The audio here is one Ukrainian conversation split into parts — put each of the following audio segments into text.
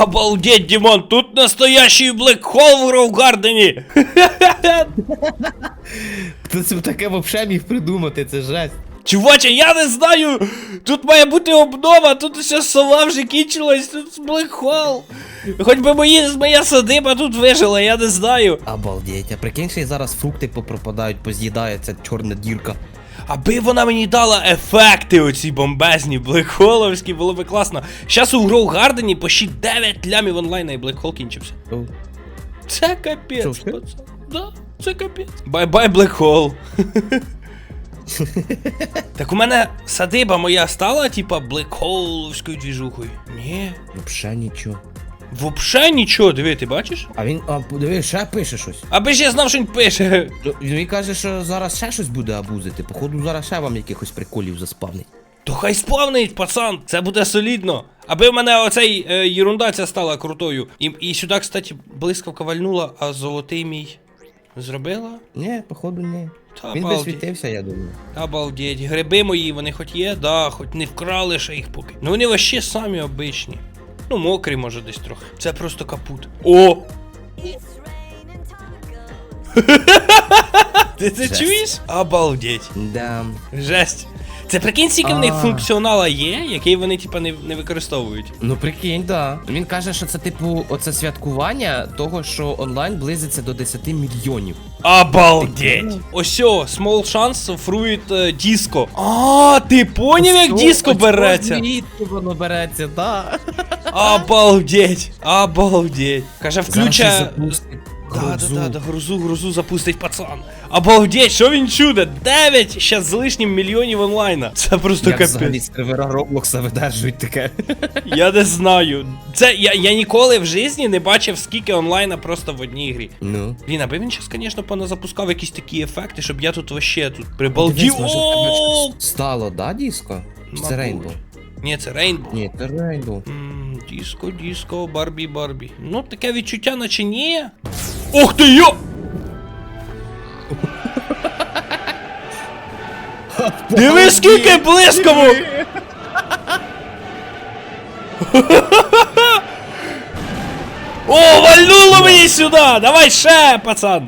Обалдеть, Дімон, тут настоящий блекхол в Гроугардені. Хто це таке взагалі міг придумати, це жесть. Чуваче, я не знаю. Тут має бути обнова, тут все сова вже кінчилась, тут блекхол. Хоч би мої, моя садиба тут вижила, я не знаю. Обалдеть, а прикинь, що і зараз фрукти попропадають, поз'їдає ця чорна дірка. Аби вона мені дала ефекти оці бомбезні, блекхоловські, було би класно. Щас у Гроугардені почти 9 лямів онлайна і блекхол кінчився. Це капець, пацан. Да, це капець. Бай-бай, блекхол. так у мене садиба моя стала, типа, блекхоловською двіжухою. Ні. Взагалі нічого. Вообще нічого, диви, ти бачиш? А він, а диви, ще пише щось. Аби ж я знав, що він пише. Ну, Він каже, що зараз ще щось буде абузити. Походу, зараз ще вам якихось приколів заспавнить. То хай сповнить, пацан, це буде солідно. Аби в мене оцей е, єрунда ця стала крутою. І, і сюди, кстати, блискавка вальнула, а золотий мій зробила? Ні, походу, ні. Та Він би світився, я думаю. Обалдеть. Гриби мої, вони хоч є, да, хоч не вкрали ще їх поки. Ну вони вообще самі обичні. Ну, мокрі, може, десь трохи. Це просто капут. О! Ти це Жесть. чуєш? Обалдеть. Да. Жесть. Це прикинь, скільки в них А. функціонала є, який вони, типа, не, не використовують. Ну прикинь, да. Він каже, що це типу оце святкування того, що онлайн близиться до 10 мільйонів. Обалдеть! Осьо, small chance fruit е, disco. А, ти поняв, як диско береться? Звідки воно береться, да. Обалдеть! Обалдеть! Каже, включа. Да, да, да, да, грузу, грузу запустить пацан. Обалдеть, що він чуде? 9 ще з лишнім мільйонів онлайна. Це просто Як взагалі капець. сервера Роблокса видержують таке. Я не знаю. Це я, я ніколи в житті не бачив, скільки онлайна просто в одній грі. Ну. Блін, аби він щас, звісно, поназапускав якісь такі ефекти, щоб я тут вообще тут прибалдів. Дивись, може, в тебе щось Стало, да, диско? Чи це Мабуть. Рейнбоу? Ні, це Рейнбоу. Ні, це Рейнбоу. М, Диско, диско, Барбі, Барбі. Ну, таке відчуття, наче ні. Ух ти йо! Диви, скільки блискавок! О, вальнуло мені сюди! Давай ще, пацан!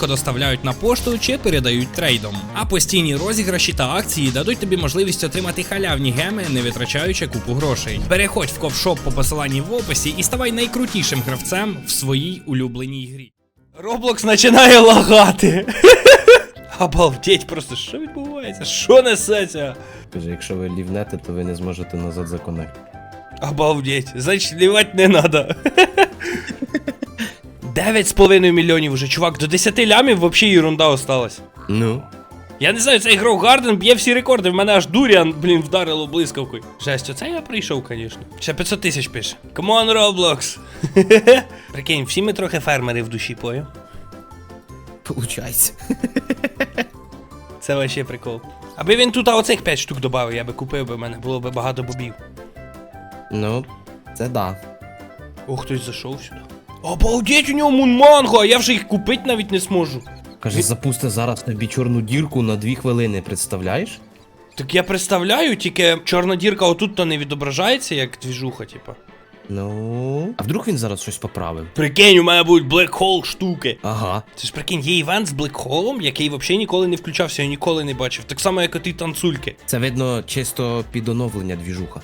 доставляють на пошту чи передають трейдом. А постійні розіграші та акції дадуть тобі можливість отримати халявні геми, не витрачаючи купу грошей. Переходь в ковшоп по посиланні в описі і ставай найкрутішим гравцем в своїй улюбленій грі. Роблокс починає лагати. Обалдеть, просто що відбувається? Що несеться? Каже, якщо ви лівнете, то ви не зможете назад законектити. Обалдеть, значить лівать не надо. 9,5 мільйонів уже, чувак, до 10 лямів вообще ерунда осталась. Ну. Я не знаю, цей Гроу Гарден б'є всі рекорди, в мене аж дуріан, блін, вдарило блискавкою. Жесть, оце я прийшов, звісно. Ще 500 тисяч пише. Come on, Roblox. Прикинь, всі ми трохи фермери в душі, пою. Получається. Це вообще прикол. Аби він тут оцих 5 штук додав, я би купив би в мене, було би багато бобів. Ну, це да. О, хтось зайшов сюди. Обалдеть, у нього мунманго, а я вже їх купити навіть не зможу. Каже, запусти зараз тобі чорну дірку на 2 хвилини, представляєш? Так я представляю, тільки чорна дірка отут то не відображається, як двіжуха, типа. Ну. А вдруг він зараз щось поправив? Прикинь, у мене будуть Black Hole штуки. Ага. Це ж прикинь, є івент з Black Hole, який взагалі ніколи не включався, я ніколи не бачив. Так само, як і ті танцульки. Це видно чисто під оновлення двіжуха.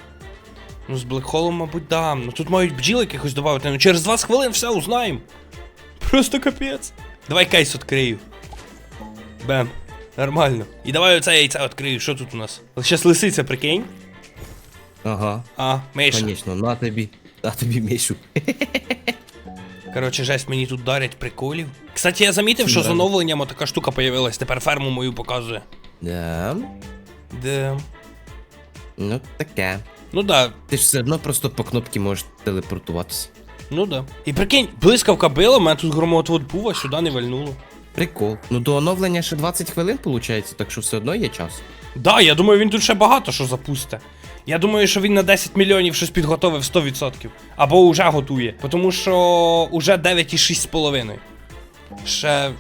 Ну, з Hole, мабуть, да. Ну тут мають бджіл якихось додати. Ну через 20 хвилин все узнаємо. Просто капець. Давай кейс відкрию. Бем. Нормально. І давай оце яйце відкрию. Що тут у нас? Щас лисиця, прикинь. Ага. А, Мейша. Конечно, на тобі. На тобі мішу. Коротше, жесть мені тут дарять приколів. Кстати, я замітив, що з Да. оновленням така штука появилась. Тепер ферму мою показує. Да. Де. Ну таке. Ну да. Ти ж все одно просто по кнопці можеш телепортуватися. Ну да. І прикинь, блискавка била, мене тут громотвод був, а сюди не вальнуло. Прикол. Ну до оновлення ще 20 хвилин виходить, так що все одно є час. Да, я думаю, він тут ще багато що запусте. Я думаю, що він на 10 мільйонів щось підготовив 100%. Або вже готує. Тому що уже 9,6,5. Ще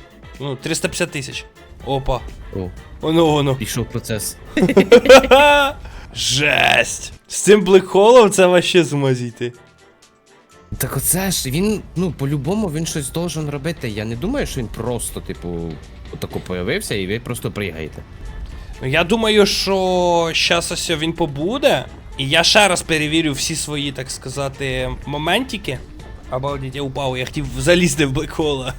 ну, 350 тисяч. Опа. О, Воно воно. пішов процес. Жесть. З цим блекхолом це ваще з ума зійти. Так оце ж він, ну, по-любому він щось должен робити. Я не думаю, що він просто, типу, отако появився і ви просто пригаєте. Ну, я думаю, що щас ось він побуде. І я ще раз перевірю всі свої, так сказати, моментики. Обалдіть, я упав, я хотів залізти в блекхола.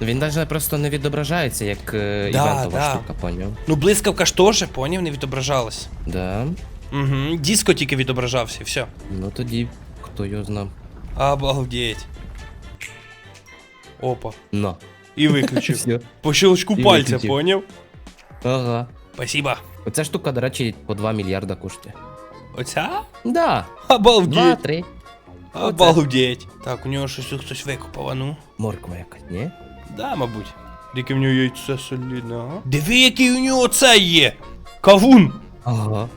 Ну він навіть просто не відображається, як е, Да, івентова да. штука, поняв? ну, блискавка ж теж, поняв, не відображалась. Да. Угу, диско тільки відображався, і все. Ну тоді, хто його знав. Обалдеть. Опа. На. І виключив. Все. По щелчку І пальця, виключив. поняв? Ага. Спасибо. Оця штука, до речі, по 2 мільярда коштує. Оця? Да. Обалдеть. Два-три. Обалдеть. Так, у нього щось тут хтось викопав, а ну. Морква якась, ні? Да, мабуть. Яке в нього яйце солідне, ага. Диви, який у нього це є! Кавун! Ага.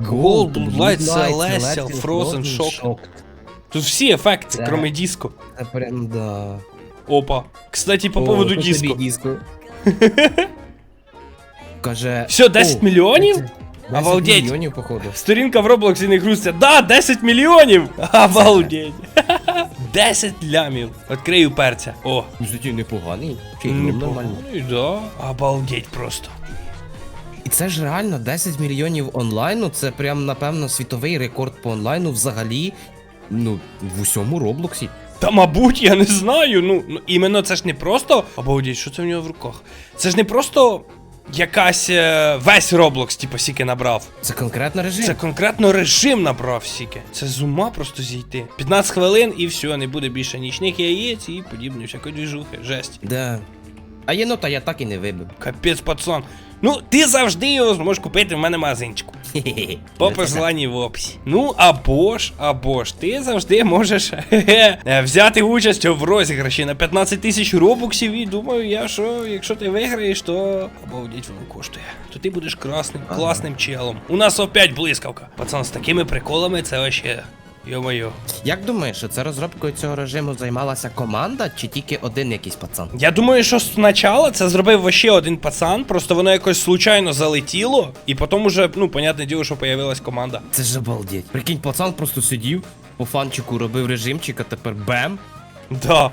Gold, Blue Light, Celestial, Frozen, Shock. Тут всі ефекти, Да. кроме диско. Це прям да. Опа. Кстати, по О, поводу то тобі диско. диско. Каже. Всё, 10 «О, мільйонів? 10 Обалдеть. мільйонів, походу. Сторінка в Роблоксі не грузиться. Да, 10 мільйонів! Обалдеть. 10 лямів. Відкрию перця. О. Кстати, непоганий. Чи ну, нормально. Непоганий, да. Обалдеть просто. І це ж реально 10 мільйонів онлайну. Це прям, напевно, світовий рекорд по онлайну взагалі. Ну, в усьому Роблоксі. Та мабуть, я не знаю. Ну, ну іменно це ж не просто. Обалдеть, що це в нього в руках? Це ж не просто якась е, весь Роблокс, типу, сіки набрав. Це конкретно режим. Це конкретно режим набрав сіки. Це з ума просто зійти. 15 хвилин і все, не буде більше нічних яєць і подібної всякої двіжухи. Жесть. Да. А єнота я так і не вибив. Капець, пацан. Ну, ти завжди його зможеш купити в мене в магазинчику. По посиланні в описі. Ну або ж, або ж, ти завжди можеш е, взяти участь в розіграші на 15 тисяч робоксів. І думаю, я що, якщо ти виграєш, то обалдеть воно коштує. То ти будеш красним, класним челом. У нас опять блискавка. Пацан, з такими приколами це вообще. Йо-моє. Як думаєш, що це розробкою цього режиму займалася команда чи тільки один якийсь пацан? Я думаю, що спочатку це зробив ще один пацан, просто воно якось случайно залетіло, і потім уже, ну, понятне діло, що появилась команда. Це ж обалдеть. Прикинь, пацан просто сидів, по фанчику робив режимчик, а тепер бем. Да.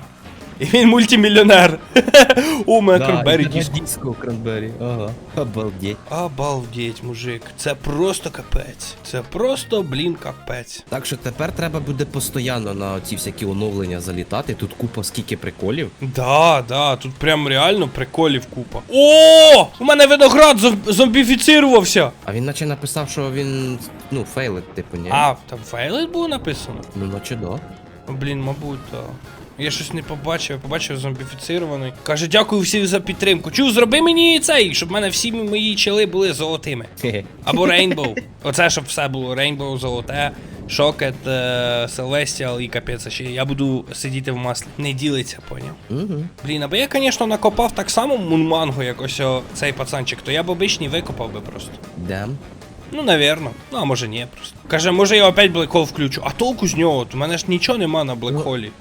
І він мультимільйонер. О, мене Кранбері диско. Кранбері. Ага. Обалдеть. Обалдеть, мужик. Це просто капець. Це просто, блін, капець. Так що тепер треба буде постійно на ці всякі оновлення залітати. Тут купа скільки приколів. Да, да, тут прям реально приколів купа. О! У мене виноград зом- зомбіфіцирувався. А він наче написав, що він, ну, фейлить, типу, ні? А, там фейлит було написано? Ну, наче да. Блін, мабуть, так. Я щось не побачив, я побачив зомбіфіцирований. Каже, дякую всім за підтримку. Чув, зроби мені цей, щоб в мене всі мої чели були золотими. Або Рейнбоу. Оце, щоб все було Рейнбоу, золоте, Шокет, Селестіал і капець. Ще я буду сидіти в маслі. Не ділиться, поняв. Угу. Блін, аби я, звісно, накопав так само мунманго, як ось о, цей пацанчик, то я б обичний викопав би просто. Да. Ну, навірно. Ну, а може ні, просто. Каже, може я опять блекхол включу. А толку з нього? У мене ж нічого нема на блекхолі.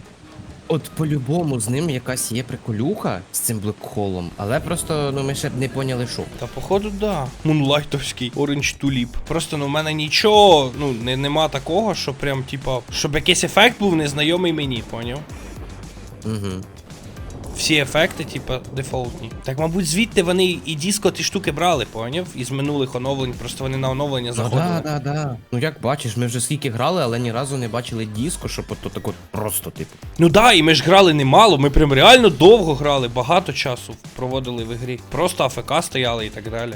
От по-любому з ним якась є приколюха з цим блекхолом, але просто ну ми ще б не поняли, що. Та походу, да. Мунлайтовський Orange Tulip. Просто ну в мене нічого, ну, не, нема такого, що прям, типа, щоб якийсь ефект був незнайомий мені, поняв? Угу. Всі ефекти, типа, дефолтні. Так, мабуть, звідти вони і диско ті штуки брали, поняв? Із минулих оновлень, просто вони на оновлення Ну, заходили. да, да, да. Ну як бачиш, ми вже скільки грали, але ні разу не бачили диско, щоб от так от просто, типу. Ну да, і ми ж грали немало, ми прям реально довго грали, багато часу проводили в ігрі. Просто АФК стояли і так далі.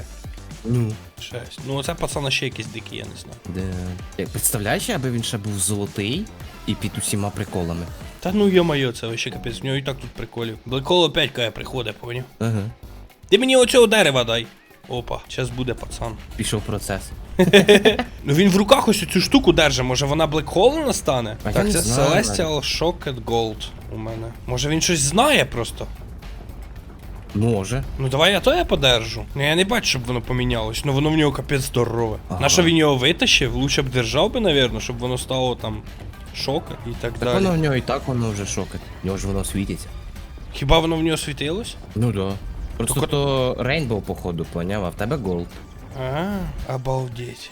Ну. Шесть. Ну оце пацана ще якийсь дикий, я не знаю. Де. Як представляєш, аби він ще був золотий і під усіма приколами. Та ну йо-моє, це вообще капець, в нього і так тут приколів. Блекол опять каже приходить, поняв? Ага. Ти мені оцього дерева дай. Опа, зараз буде пацан. Пішов процес. ну він в руках ось цю штуку держи, може вона Black Hole настане? А я так, не це знаю, Celestial Shocked Gold у мене. Може він щось знає просто? Може. Ну давай я то я подержу. Ну я не бачу, щоб воно помінялось. Ну воно в нього капець здорове. Ага. На що він його витащив? Лучше б держав би, навірно, щоб воно стало там шока і так, Так далі. воно в нього і так воно вже шокить. В нього ж воно світиться. Хіба воно в нього світилось? Ну да. Просто Только... то Рейнбоу, походу, поняв, а в тебе голд. Ага, обалдеть.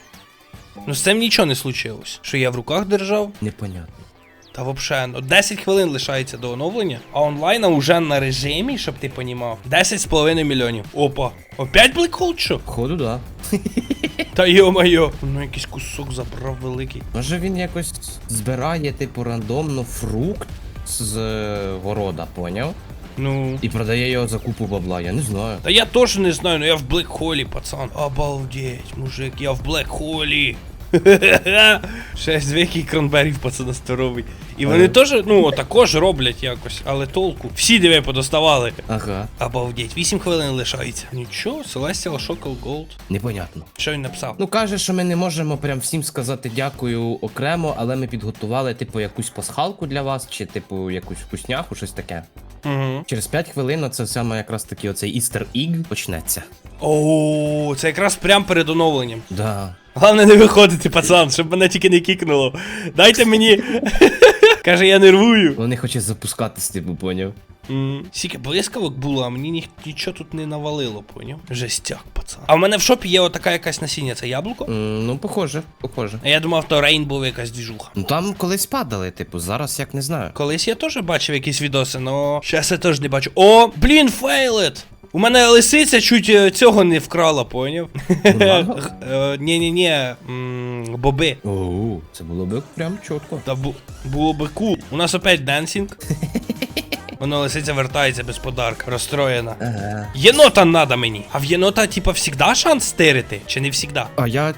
Ну з цим нічого не случилось. Що я в руках держав? Непонятно. Та вообще, ну 10 хвилин лишається до оновлення, а онлайна уже на режимі, щоб ти понімав, 10,5 мільйонів. Опа. Опять Black Hole що? Походу, да. Та йо-моє. Ну якийсь кусок забрав великий. Може він якось збирає, типу, рандомно фрукт з е, города, поняв? Ну. І продає його за купу бабла, я не знаю. Та я теж не знаю, но я в Hole, пацан. Обалдеть, мужик, я в Black Hole. Шесть векій кранберів, пацана здоровий. І вони теж, ну, також роблять якось, але толку. Всі диви подоставали. Ага, Обалдеть, 8 хвилин лишається. Нічого, Celestial Shockle Gold. непонятно. Що він написав? Ну каже, що ми не можемо прям всім сказати дякую окремо, але ми підготували, типу, якусь пасхалку для вас, чи типу якусь вкусняху, щось таке. Угу. Через 5 хвилин це саме якраз таки оцей Easter Egg почнеться. О, це якраз прям перед оновленням. Да. Головне не виходити, пацан, щоб мене тільки не кікнуло. Дайте мені. Каже, я нервую. Вони хочуть запускатись, типу, поняв. М, Скільки блискавок було, а мені ні, нічого тут не навалило, поняв? Жестяк, пацан. А в мене в шопі є отака якась насіння, це яблуко? М, ну, похоже, похоже. А я думав, то рейнбоw якась двіжуха. Ну там колись падали, типу, зараз як не знаю. Колись я теж бачив якісь відоси, но зараз я теж не бачу. О, блін, фейлет! У мене лисиця чуть е, цього не вкрала, поняв? Бумага? Ні-ні-ні, боби. Оу, це було би прям чітко. Та бу- було би кул. У нас опять денсінг. Воно лисиця вертається без подарка, розстроєна. Ага. Єнота надо мені. А в єнота, типа, завжди шанс стирити? Чи не завжди? А я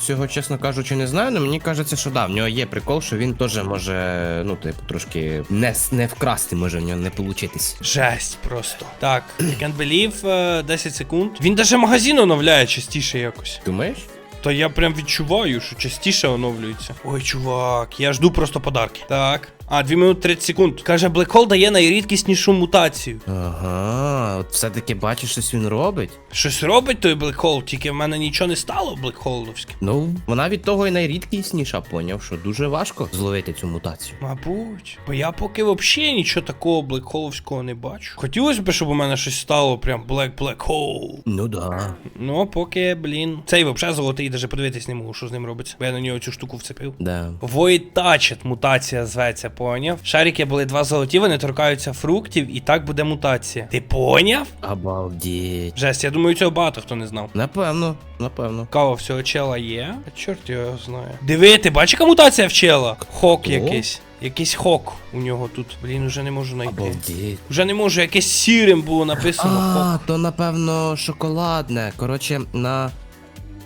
цього, чесно кажучи, не знаю, але мені кажеться, що да, в нього є прикол, що він теж може, ну, типу, трошки не, не вкрасти, може в нього не получитись. Жесть просто. Так, I can't believe, е, 10 секунд. Він даже магазин оновляє частіше якось. Думаєш? То я прям відчуваю, що частіше оновлюється. Ой, чувак, я жду просто подарки. Так. А, 2 минути 30 секунд. Каже, Black Hole дає найрідкіснішу мутацію. Ага, от все-таки бачиш, щось він робить. Щось робить той Black Hole, тільки в мене нічого не стало Black Hole-овське. Ну, вона від того і найрідкісніша, поняв, що дуже важко зловити цю мутацію. Мабуть. Бо я поки взагалі нічого такого Блекхоловського не бачу. Хотілося б, щоб у мене щось стало прям Black Black Hole. Ну да. Ну, поки, блін. Цей взагалі золотий, навіть подивитись не можу, що з ним робиться. Бо я на нього цю штуку вцепив. Да. Void Touched мутація зветься, поняв? Шарики були два золоті, вони торкаються фруктів, і так буде мутація. Ти поняв? Обалдеть. Жесть, я думаю, цього багато хто не знав. Напевно, напевно. Кава всього чела є. А чорт його знає. Диви, ти бачиш, яка мутація в чела? Хок Хто? якийсь. Якийсь хок у нього тут. Блін, уже не можу знайти. Обалдеть. Вже не можу, якесь сірим було написано А, хок. то напевно шоколадне. Коротше, на.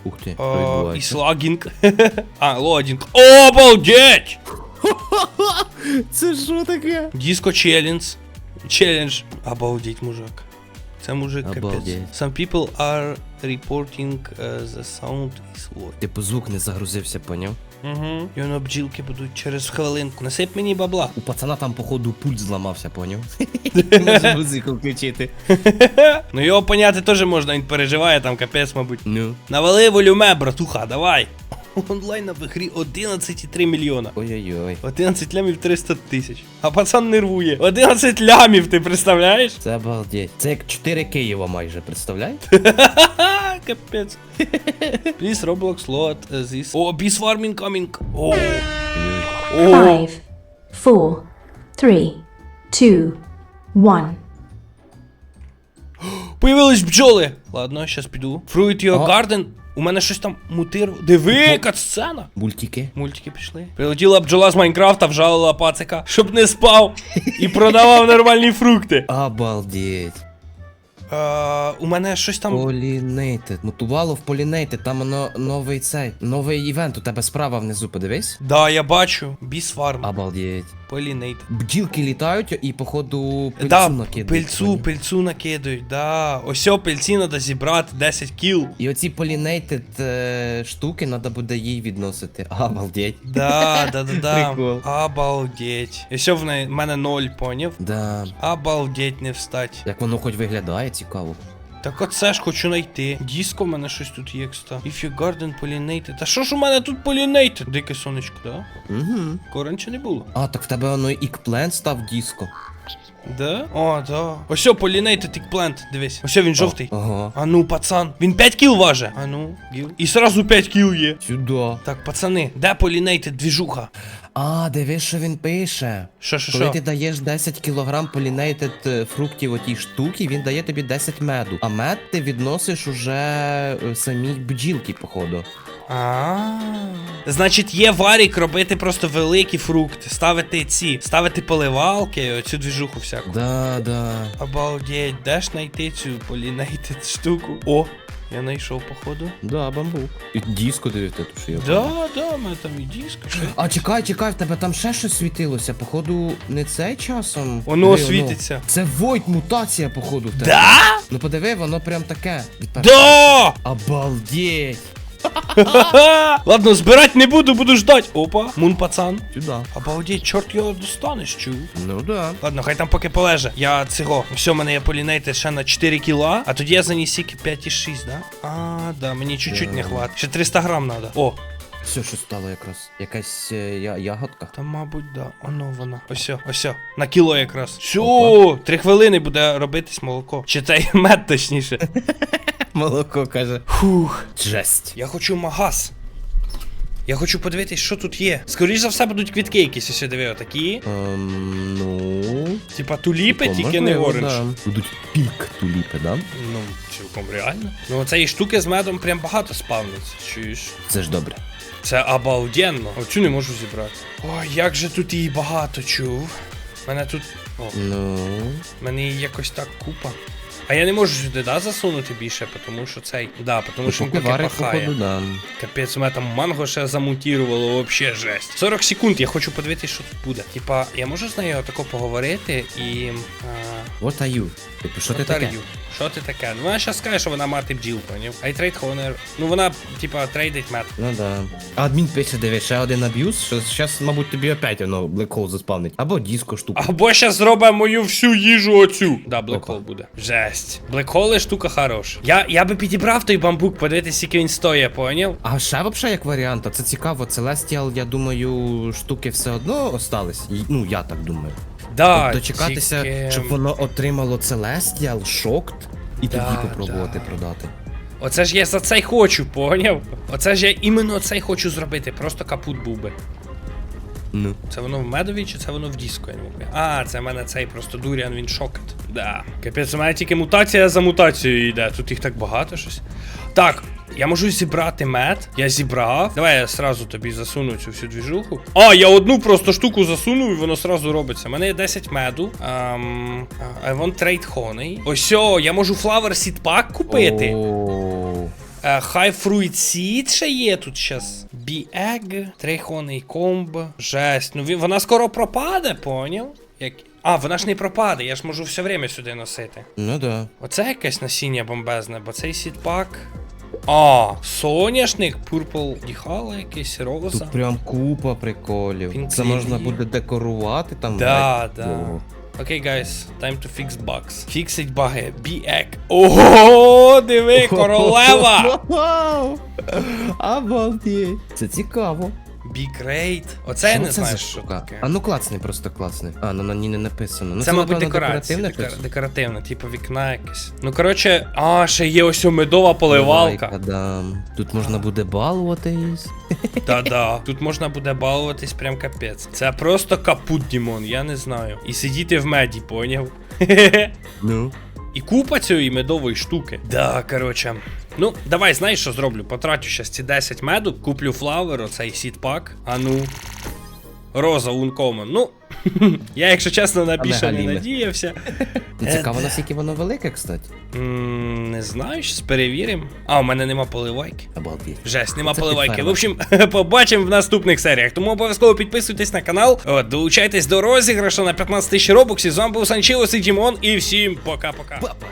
Ух ти, що А, І відбувається? слагінг. А, лодінг. Обалдеть! Це що таке? Диско челлендж. Челлендж. Обалдеть, мужик. Це мужик капець. Обалдеть. Some people are reporting uh, the sound is low. Типу звук не загрузився, поняв? Угу. І воно бджілки будуть через хвилинку. Насип мені бабла. У пацана там, походу, пульт зламався, поняв? Може музику включити. Ну його поняти теж можна, він переживає там капець, мабуть. Ну. Навали волюме, братуха, давай. Онлайн в ігрі 11,3 мільйона. Ой-ой-ой. 11 лямів 300 тисяч. А пацан нервує. 11 лямів, ти представляєш? Це обалдеть. Це як 4 Києва майже, представляєш? Капець. Please Roblox load uh, this. О, bees farming coming. О. О. Five, four, three, two, one. Появились бджоли. Ладно, щас піду. Fruit Your Garden. У мене щось там мутировало. Диви, яка сцена. Мультики. Мультики пішли. Прилетіла бджола з Майнкрафта, вжалила пацика, щоб не спав і продавав нормальні фрукти. Обалдеть. Е, у мене щось там. Полінейтед. Мутувало в Полінейтед, там воно новий цей. Новий івент, у тебе справа внизу, подивись. Да, я бачу. Біс фарм. Обалдеть. Полінейт. Бджілки літають і, походу, пильцу Да, накидають. пильцу, пильцу накидають, да. Ось пильці треба зібрати 10 кіл. І оці полінейтед е, штуки треба буде їй відносити. Обалдеть. Да, да, да, да. Прикол. Обалдеть. І все в мене ноль, поняв? Да. Обалдеть не встать. Як воно хоч виглядає, цікаво. Так оце ж хочу знайти. Диско в мене щось тут є, кста. If your garden pollinated. Та що ж у мене тут pollinated? Дике сонечко, да? Угу. Коренче не було. А, так в тебе воно ікплен став диско. Да? О, да. Ось pollinated eggplant, дивись. Ось він жовтий. Ага. А ну, пацан, він 5 кіл важить. А ну, гіл. І сразу 5 кіл є. Сюди. Так, пацани, де pollinated двіжуха? А, дивись, що він пише. Що, що, Коли що? ти даєш 10 кг полінейтед е, фруктів отій штуки, він дає тобі 10 меду. А мед ти відносиш уже е, самій бджілки, походу. А. Значить, є варік робити просто великі фрукти, ставити ці, ставити поливалки, оцю двіжуху всяку. Да, да. Обалдеть, де ж знайти цю полінейтед штуку? О, я знайшов, походу. Да, бамбук. І диско дивіться, тут що я. Да, да, у мене там і диско, ще. А чекай, чекай, в тебе там ще щось світилося. Походу, не цей часом. Воно Диви, світиться. Це Войт мутація, походу, в тебе. Да? Ну подиви, воно прям таке. Да! Обалдеть! Ладно, збирати не буду, буду ждать. Опа, мун пацан. Сюда. Обалдеть, чорт його достанеш, чув. Ну да. Ладно, хай там поки полеже. Я цього. Все, мене є полінейте ще на 4 кіла, а тоді я заніс сіки 5,6, да? А, да, мені чуть-чуть не Да. хватить. Ще 300 грам надо. О, Все, що стало якраз. Якась е, я, ягодка. Та, мабуть, да. Оно воно. Ось, ось. На кіло якраз. Все, Опа. три хвилини буде робитись молоко. Чи цей мед точніше. Молоко каже. Фух. Жесть. Я хочу магаз. Я хочу подивитись, що тут є. Скоріше за все будуть квітки якісь ось диви, отакі. Ем, ну. Типа туліпи, О, тільки не оранж. да. Будуть пік туліпи, да? Ну, цілком реально. Ну, оцеї штуки з медом прям багато спавниться. Чуєш? Це ж добре. Це обалденно. Оцю не можу зібрати. Ой, як же тут її багато чув. Мене тут. О, Ну. мене її якось так купа. А я не можу сюди, да, засунути більше, тому що цей. Да, тому що він пахає. походу, да. Капець, у мене там манго ще замутірувало, вообще жесть. 40 секунд, я хочу подивитися, що тут буде. Типа, я можу з нею тако поговорити і. А, What are you? Типу, що ти таке? Що ти таке? Ну вона зараз скаже, що вона мати бджіл, поняв? I trade honor. Ну вона, типа, трейдить мед. Ну да. А адмін пише, диви, ще один аб'юз, що зараз, мабуть, тобі опять воно Black Hole заспавнить. Або диско штука. Або зараз зробимо мою всю їжу оцю. Да, Опа. блекхол буде. Жесть. Блекхоли штука хороша. Я, я би підібрав той бамбук, подивитися, скільки він стоїть, поняв? А ще вообще як варіант, а це цікаво, Celestial, я думаю, штуки все одно остались. Ну, я так думаю. Да, Дочекатися, тільки- щоб воно отримало Celestial, Shocked, і Да, тоді попробувати да. продати. Оце ж я за цей хочу, поняв? Оце ж я іменно цей хочу зробити, просто капут був би. Ну. Це воно в медові чи це воно в диско? Я не пам'ятаю. А, це в мене цей просто дуріан, він шокет. Да. Капець, у мене тільки мутація за мутацією йде. Тут їх так багато щось. Так, я можу зібрати мед. Я зібрав. Давай я сразу тобі засуну цю всю двіжуху. А, я одну просто штуку засуну і воно сразу робиться. У мене є 10 меду. Um, I want trade honey. Ось, я можу flower seed pack купити. О, Е, High Fruit ще є тут щас. Bee-Egg, Трейхоний комб. Жесть. Ну вона скоро пропаде, поняв? Як... А, вона ж не пропаде, я ж можу все время сюди носити. Ну да. Оце якесь насіння бомбезне, бо цей сідпак. А, соняшник, Purple діхала якийсь, роза. Тут прям купа приколів. Це можна буде декорувати там. Да, да. Окей, guys, time to fix bugs. Фіксить баги. Bee-Egg. Ого, диви, королева! Вау! Обалдеть! Це цікаво. Raid. Оце я не знаю, що таке. А ну клацни, просто клацни. А, ну на ній не написано. Ну, це, мабуть, напевно, декорація. декоративне Декора... щось. Декоративне, типу вікна якесь. Ну, коротше, а, ще є ось о медова поливалка. Давай, кадам. Тут можна буде балуватись. Та-да. Тут можна буде балуватись прям капець. Це просто капут, Дімон, я не знаю. І сидіти в меді, поняв? Ну. І купа цієї медової штуки. Да, коротше. Ну, давай, знаєш, що зроблю? Потрачу щас ці 10 меду, куплю флавер, оцей сітпак. А ну. Роза Ункомен. Ну, Я, якщо чесно, на більше не надіявся. Цікаво, наскільки воно велике, кстати. Не знаю, щось перевіримо. А, у мене нема поливайки. Обалдеть. Жесть, нема поливайки. В общем, побачимо в наступних серіях. Тому обов'язково підписуйтесь на канал. Долучайтесь до розіграшу на 15 тисяч робоксів. З вами був Санчилос і Дімон. І всім пока-пока. Папа.